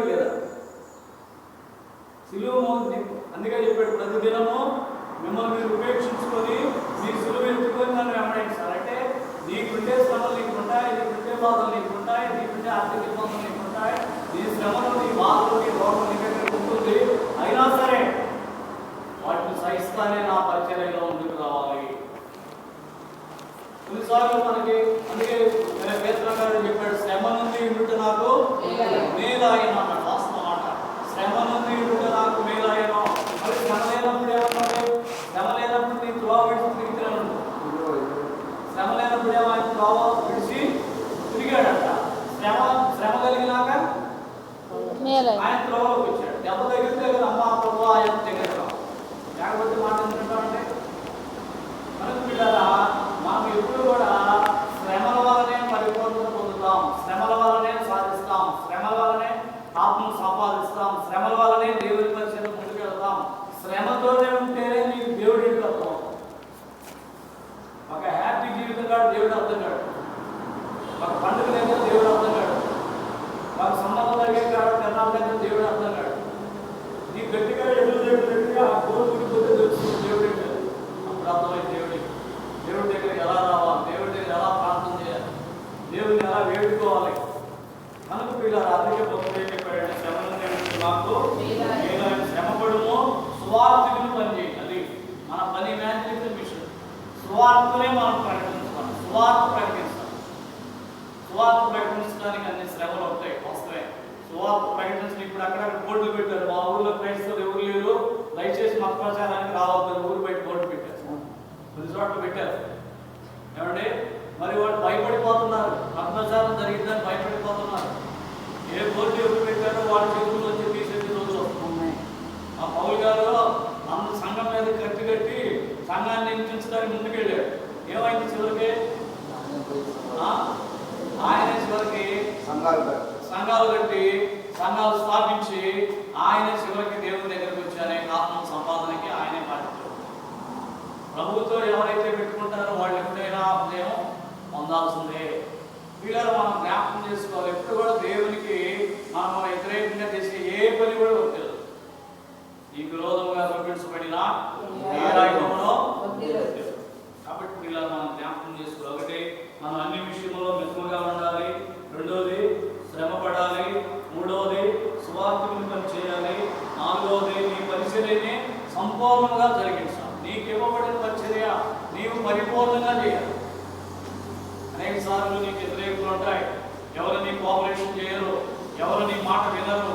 ఉన్నాడు లేదా సిలువ మోసం అందుకే చెప్పాడు ప్రతి దినము మిమ్మల్ని మీరు ఉపేక్షించుకొని మీ సులువు ఎత్తుకొని నన్ను వెంబడించాలి అంటే నీకుంటే శ్రమలు నీకు ఉంటాయి నీకుంటే బాధలు నీకు ఉంటాయి నీకుంటే ఆర్థిక ఇబ్బందులు నీకు ఉంటాయి నీ శ్రమలు నీ బాధలు నీ రోగం నీ దగ్గర ఉంటుంది. అయినా సరే వాటిని సహిస్తానే నా పరిచయంలో ముందుకు రావాలి. కొన్నిసార్లు మన శ్రమ నుండి ఉండుట కాడు దేవుడు అర్థం కాడు. మాకు పండుగ లేదో దేవుడు అర్థం కాడు. మాకు సంబంధం దగ్గర కాడు తిరణాల లేదో దేవుడు అర్థం కాడు. నీ గట్టిగా ఎదురు దేవుడు గట్టిగా ఆ గోరు గుడిపోతే తెలుస్తుంది దేవుడు ఏంటి అప్పుడు అర్థమైంది దేవుడికి. దేవుడి దగ్గర ఎలా రావాలి? దేవుడి దగ్గర ఎలా ప్రార్థన చేయాలి? దేవుడిని ఎలా వేడుకోవాలి? మనకు వీళ్ళ అందుకే భక్తులు ఏం చెప్పాడంటే శ్రమను దేవుడికి మాకు సువార్త ప్రకటించాలి సువార్త ప్రకటించడానికి అన్ని శ్రమలు ఉంటాయి వస్తాయి. సువార్త ప్రకటించడం ఇప్పుడు అక్కడక్కడ బోర్డులు పెట్టారు. మా ఊర్లో క్రైస్తవులు ఎవరు లేరు? దయచేసి మత ప్రచారానికి రావద్దని ఊరు బయట బోర్డు పెట్టారు. కొన్ని చోట్ల పెట్టారు. ఏమండి? మరి వాళ్ళు భయపడిపోతున్నారు. మత ప్రచారం జరిగిందని భయపడిపోతున్నారు. ఏ బోర్డు ఎవరు పెట్టారో వాళ్ళ చేతుల్లో వచ్చి తీసేది రోజు వస్తున్నాయి ఆ పౌల్ గారు అంత సంఘం మీద కట్టి కట్టి సంఘాన్ని నిర్మించడానికి ముందుకెళ్ళాడు ఏమైంది చివరికి? ఆయన చివరికి సంఘాలు. సంఘాలు కట్టి సంఘాలు స్థాపించి ఆయన చివరికి దేవుని దగ్గరికి వచ్చి అనేక ఆత్మ సంపాదనకి ఆయనే బాధ్యత ప్రభుత్వం ఎవరైతే పెట్టుకుంటారో వాళ్ళు ఎప్పుడైనా ఉదయం పొందాల్సిందే. సంపూర్ణంగా జరిగించాలి నీకు ఇవ్వబడిన పరిచర్య నీవు పరిపూర్ణంగా చేయాలి. అనేక సార్లు నీకు వ్యతిరేకులు ఉంటాయి. ఎవరు నీ కోఆపరేషన్ చేయరు ఎవరు నీ మాట వినరు